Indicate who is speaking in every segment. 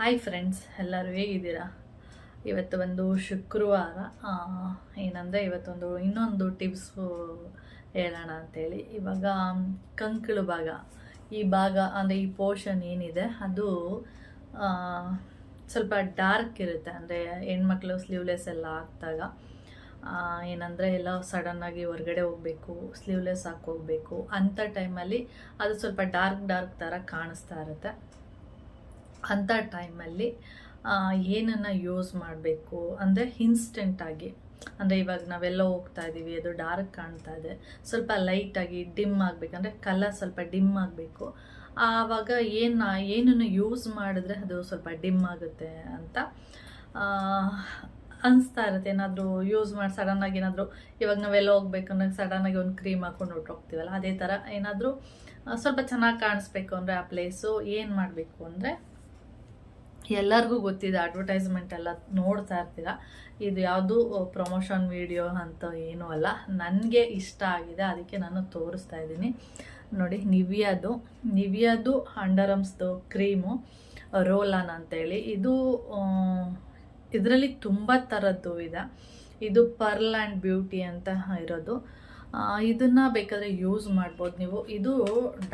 Speaker 1: Hi friends ಎಲ್ಲರೂ ಹೇಗಿದ್ದೀರಾ? ಇವತ್ತು ಒಂದು ಶುಕ್ರವಾರ. ಏನಂದರೆ ಇವತ್ತೊಂದು ಇನ್ನೊಂದು ಟಿಪ್ಸು ಹೇಳೋಣ ಅಂತೇಳಿ. ಇವಾಗ ಕಂಕಳು ಭಾಗ. ಈ ಭಾಗ ಅಂದರೆ ಈ ಪೋರ್ಷನ್ ಏನಿದೆ, ಅದು ಸ್ವಲ್ಪ ಡಾರ್ಕ್ ಇರುತ್ತೆ. ಅಂದರೆ ಹೆಣ್ಮಕ್ಳು ಸ್ಲೀವ್ಲೆಸ್ ಎಲ್ಲ ಹಾಕ್ದಾಗ ಏನಂದರೆ ಎಲ್ಲ ಸಡನ್ನಾಗಿ ಹೊರಗಡೆ ಹೋಗಬೇಕು ಸ್ಲೀವ್ಲೆಸ್ ಹಾಕೋಗ್ಬೇಕು ಅಂಥ ಟೈಮಲ್ಲಿ ಅದು ಸ್ವಲ್ಪ ಡಾರ್ಕ್ ಡಾರ್ಕ್ ಥರ ಕಾಣಿಸ್ತಾ ಇರುತ್ತೆ. ಅಂಥ ಟೈಮಲ್ಲಿ ಏನನ್ನು ಯೂಸ್ ಮಾಡಬೇಕು ಅಂದರೆ ಇನ್ಸ್ಟೆಂಟಾಗಿ ಅಂದರೆ ಇವಾಗ ನಾವೆಲ್ಲ ಹೋಗ್ತಾ ಇದ್ದೀವಿ ಅದು ಡಾರ್ಕ್ ಕಾಣ್ತಾ ಇದೆ. ಸ್ವಲ್ಪ ಲೈಟಾಗಿ ಡಿಮ್ ಆಗಬೇಕಂದ್ರೆ ಕಲರ್ ಸ್ವಲ್ಪ ಡಿಮ್ ಆಗಬೇಕು. ಆವಾಗ ಏನು ಏನನ್ನು ಯೂಸ್ ಮಾಡಿದ್ರೆ ಅದು ಸ್ವಲ್ಪ ಡಿಮ್ ಆಗುತ್ತೆ ಅಂತ ಅನಿಸ್ತಾ ಇರುತ್ತೆ. ಏನಾದರೂ ಯೂಸ್ ಮಾಡಿ ಸಡನ್ನಾಗಿ ಏನಾದರೂ, ಇವಾಗ ನಾವೆಲ್ಲ ಹೋಗ್ಬೇಕಂದ್ರೆ ಸಡನ್ನಾಗಿ ಒಂದು ಕ್ರೀಮ್ ಹಾಕೊಂಡು ಹೊರ್ಟೋಗ್ತೀವಲ್ಲ ಅದೇ ಥರ ಏನಾದರೂ ಸ್ವಲ್ಪ ಚೆನ್ನಾಗಿ ಕಾಣಿಸ್ಬೇಕು ಅಂದರೆ ಆ ಪ್ಲೇಸು ಏನು ಮಾಡಬೇಕು ಅಂದರೆ ಎಲ್ಲರಿಗೂ ಗೊತ್ತಿದೆ ಅಡ್ವರ್ಟೈಸ್ಮೆಂಟ್ ಎಲ್ಲ ನೋಡ್ತಾ ಇರ್ತೀರ? ಇದು ಯಾವುದು ಪ್ರಮೋಷನ್ ವಿಡಿಯೋ ಅಂತ ಏನೂ ಅಲ್ಲ. ನನಗೆ ಇಷ್ಟ ಆಗಿದೆ, ಅದಕ್ಕೆ ನಾನು ತೋರಿಸ್ತಾ ಇದ್ದೀನಿ. ನೋಡಿ, ನಿವಿಯಾದು ನಿವಿಯಾದು ಅಂಡರಮ್ಸ್ದು ಕ್ರೀಮು ರೋಲನ್ ಅಂತೇಳಿ. ಇದು ಇದರಲ್ಲಿ ತುಂಬ ಥರದ್ದು ಇದೆ. ಇದು ಪರ್ಲ್ ಆ್ಯಂಡ್ ಬ್ಯೂಟಿ ಅಂತ ಇರೋದು. ಇದನ್ನ ಬೇಕಾದರೆ ಯೂಸ್ ಮಾಡ್ಬೋದು ನೀವು. ಇದು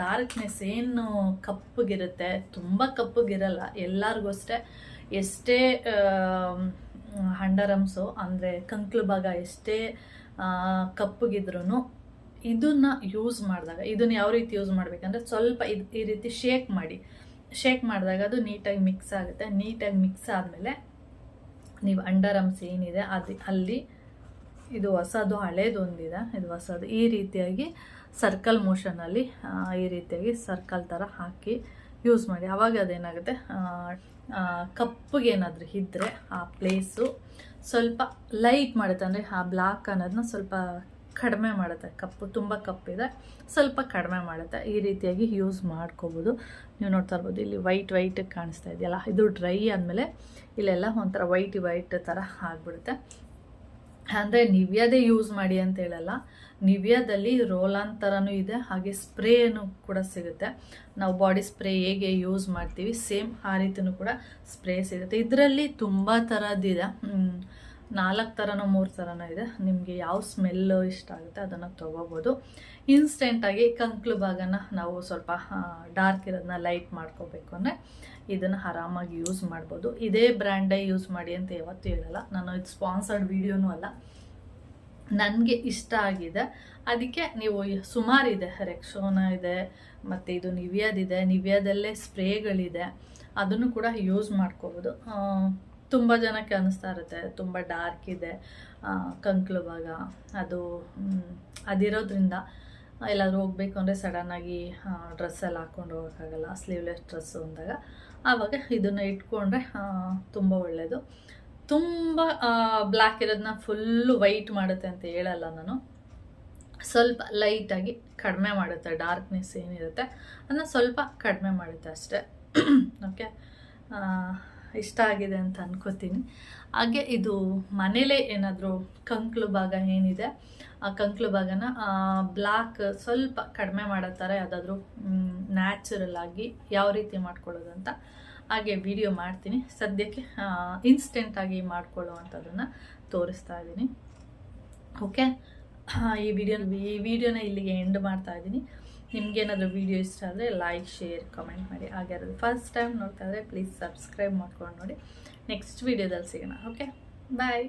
Speaker 1: ಡಾರ್ಕ್ನೆಸ್ ಏನು ಕಪ್ಪಗಿರುತ್ತೆ, ತುಂಬ ಕಪ್ಪಗಿರಲ್ಲ, ಎಲ್ಲರಿಗೂ ಅಷ್ಟೇ. ಎಷ್ಟೇ ಹಂಡರಮ್ಸು ಅಂದರೆ ಕಂಕ್ಲು ಭಾಗ ಎಷ್ಟೇ ಕಪ್ಪಗಿದ್ರು ಇದನ್ನ ಯೂಸ್ ಮಾಡಿದಾಗ, ಇದನ್ನ ಯಾವ ರೀತಿ ಯೂಸ್ ಮಾಡಬೇಕಂದ್ರೆ ಸ್ವಲ್ಪ ಈ ರೀತಿ ಶೇಕ್ ಮಾಡಿ. ಶೇಕ್ ಮಾಡಿದಾಗ ಅದು ನೀಟಾಗಿ ಮಿಕ್ಸ್ ಆಗುತ್ತೆ. ನೀಟಾಗಿ ಮಿಕ್ಸ್ ಆದಮೇಲೆ ನೀವು ಅಂಡರ್ ಏನಿದೆ, ಅದು ಅಲ್ಲಿ ಇದು ಹೊಸದು ಹಳೇದು ಒಂದಿದೆ ಇದು ಹೊಸದು. ಈ ರೀತಿಯಾಗಿ ಸರ್ಕಲ್ ಮೋಷನಲ್ಲಿ ಈ ರೀತಿಯಾಗಿ ಸರ್ಕಲ್ ಥರ ಹಾಕಿ ಯೂಸ್ ಮಾಡಿ. ಆವಾಗ ಅದೇನಾಗುತ್ತೆ? ಕಪ್ಪಗೆ ಏನಾದರೂ ಇದ್ದರೆ ಆ ಪ್ಲೇಸು ಸ್ವಲ್ಪ ಲೈಟ್ ಮಾಡುತ್ತೆ. ಅಂದರೆ ಆ ಬ್ಲಾಕ್ ಅನ್ನೋದನ್ನ ಸ್ವಲ್ಪ ಕಡಿಮೆ ಮಾಡುತ್ತೆ. ಕಪ್ಪು ತುಂಬ ಕಪ್ಪಿದೆ. ಸ್ವಲ್ಪ ಕಡಿಮೆ ಮಾಡುತ್ತೆ. ಈ ರೀತಿಯಾಗಿ ಯೂಸ್ ಮಾಡ್ಕೋಬೋದು. ನೀವು ನೋಡ್ತಾ ಇರ್ಬೋದು, ಇಲ್ಲಿ ವೈಟ್ ವೈಟ್ ಕಾಣಿಸ್ತಾ ಇದೆಯಲ್ಲ? ಇದು ಡ್ರೈ ಆದಮೇಲೆ ಇಲ್ಲೆಲ್ಲ ಒಂಥರ ವೈಟ್ ವೈಟ್ ಥರ ಆಗಿಬಿಡುತ್ತೆ. ಅಂದರೆ ನಿವ್ಯದೇ ಯೂಸ್ ಮಾಡಿ ಅಂತ ಹೇಳಲ್ಲ. ನಿವ್ಯದಲ್ಲಿ ರೋಲಾನ್ ಥರನೂ ಇದೆ, ಹಾಗೆ ಸ್ಪ್ರೇನು ಕೂಡ ಸಿಗುತ್ತೆ. ನಾವು ಬಾಡಿ ಸ್ಪ್ರೇ ಹೇಗೆ ಯೂಸ್ ಮಾಡ್ತೀವಿ ಸೇಮ್ ಆ ರೀತಿನೂ ಕೂಡ ಸ್ಪ್ರೇ ಸಿಗುತ್ತೆ. ಇದರಲ್ಲಿ ತುಂಬ ಥರದ್ದಿದೆ ನಾಲ್ಕು ಥರನೋ ಮೂರು ಥರನೋ ಇದೆ. ನಿಮಗೆ ಯಾವ ಸ್ಮೆಲ್ಲು ಇಷ್ಟ ಆಗುತ್ತೆ ಅದನ್ನು ತೊಗೋಬೋದು. ಇನ್ಸ್ಟೆಂಟಾಗಿ ಕಂಕ್ಲು ಭಾಗನ ನಾವು ಸ್ವಲ್ಪ ಡಾರ್ಕ್ ಇರೋದನ್ನ ಲೈಟ್ ಮಾಡ್ಕೋಬೇಕು ಅಂದರೆ ಇದನ್ನು ಆರಾಮಾಗಿ ಯೂಸ್ ಮಾಡ್ಬೋದು. ಇದೇ ಬ್ರ್ಯಾಂಡೇ ಯೂಸ್ ಮಾಡಿ ಅಂತ ಯಾವತ್ತೂ ಹೇಳಲ್ಲ. ನಾನು ಇದು ಸ್ಪಾನ್ಸರ್ಡ್ ವೀಡಿಯೋನೂ ಅಲ್ಲ. ನನಗೆ ಇಷ್ಟ ಆಗಿದೆ. ಅದಕ್ಕೆ ನೀವು ಸುಮಾರಿದೆ ರೆಕ್ಸೋನ ಇದೆ. ಮತ್ತು ಇದು ನಿವಿಯಾದಿದೆ ನಿವಿಯಾದಲ್ಲೇ ಸ್ಪ್ರೇಗಳಿದೆ. ಅದನ್ನು ಕೂಡ ಯೂಸ್ ಮಾಡ್ಕೋಬೋದು. ತುಂಬ ಜನಕ್ಕೆ ಅನ್ನಿಸ್ತಾ ಇರುತ್ತೆ, ತುಂಬ ಡಾರ್ಕ್ ಇದೆ ಕಂಕ್ಲು ಭಾಗ. ಅದು ಅದಿರೋದ್ರಿಂದ, ಎಲ್ಲಾದರೂ ಹೋಗಬೇಕು ಅಂದರೆ ಸಡನ್ನಾಗಿ ಡ್ರೆಸ್ ಎಲ್ಲ ಹಾಕ್ಕೊಂಡು ಹೋಗೋಕ್ಕಾಗಲ್ಲ ಸ್ಲೀವ್ಲೆಸ್ ಡ್ರೆಸ್ಸು ಅಂದಾಗ. ಆವಾಗ ಇದನ್ನು ಇಟ್ಕೊಂಡ್ರೆ ತುಂಬ ಒಳ್ಳೆಯದು ತುಂಬ ಬ್ಲ್ಯಾಕ್ ಇರೋದನ್ನ ಫುಲ್ಲು ವೈಟ್ ಮಾಡುತ್ತೆ ಅಂತ ಹೇಳಲ್ಲ ನಾನು. ಸ್ವಲ್ಪ ಲೈಟಾಗಿ ಕಡಿಮೆ ಮಾಡುತ್ತೆ ಡಾರ್ಕ್ನೆಸ್ ಏನಿರುತ್ತೆ, ಅದನ್ನ ಸ್ವಲ್ಪ ಕಡಿಮೆ ಮಾಡುತ್ತೆ ಅಷ್ಟೇ. ಓಕೆ ಇಷ್ಟ ಆಗಿದೆ ಅಂತ ಅನ್ಕೋತೀನಿ. ಹಾಗೆ ಇದು ಮನೇಲೇ ಏನಾದರೂ ಕಂಕ್ಲು ಭಾಗ ಏನಿದೆ, ಆ ಕಂಕ್ಲು ಭಾಗನ ಬ್ಲ್ಯಾಕ್ ಸ್ವಲ್ಪ ಕಡಿಮೆ ಮಾಡೋ ಥರ ಯಾವುದಾದ್ರೂ ನ್ಯಾಚುರಲ್ ಆಗಿ ಯಾವ ರೀತಿ ಮಾಡ್ಕೊಳ್ಳೋದು ಅಂತ ಹಾಗೆ ವಿಡಿಯೋ ಮಾಡ್ತೀನಿ. ಸದ್ಯಕ್ಕೆ ಇನ್ಸ್ಟೆಂಟಾಗಿ ಮಾಡ್ಕೊಳ್ಳುವಂಥದ್ದನ್ನು ತೋರಿಸ್ತಾ ಇದ್ದೀನಿ. ಓಕೆ ಈ ವಿಡಿಯೋ ಈ ವಿಡಿಯೋನ ಇಲ್ಲಿಗೆ ಎಂಡ್ ಮಾಡ್ತಾ ಇದ್ದೀನಿ. ನಿಮ್ಗೇನಾದರೂ ವಿಡಿಯೋ ಇಷ್ಟ ಆದರೆ ಲೈಕ್ ಶೇರ್ ಕಮೆಂಟ್ ಮಾಡಿ. ಹಾಗೆ ಫಸ್ಟ್ ಟೈಮ್ ನೋಡ್ತಾ ಇದ್ರೆ ಪ್ಲೀಸ್ ಸಬ್ಸ್ಕ್ರೈಬ್ ಮಾಡ್ಕೊಂಡು ನೋಡಿ. ನೆಕ್ಸ್ಟ್ ವೀಡಿಯೋದಲ್ಲಿ ಸಿಗೋಣ. Okay bye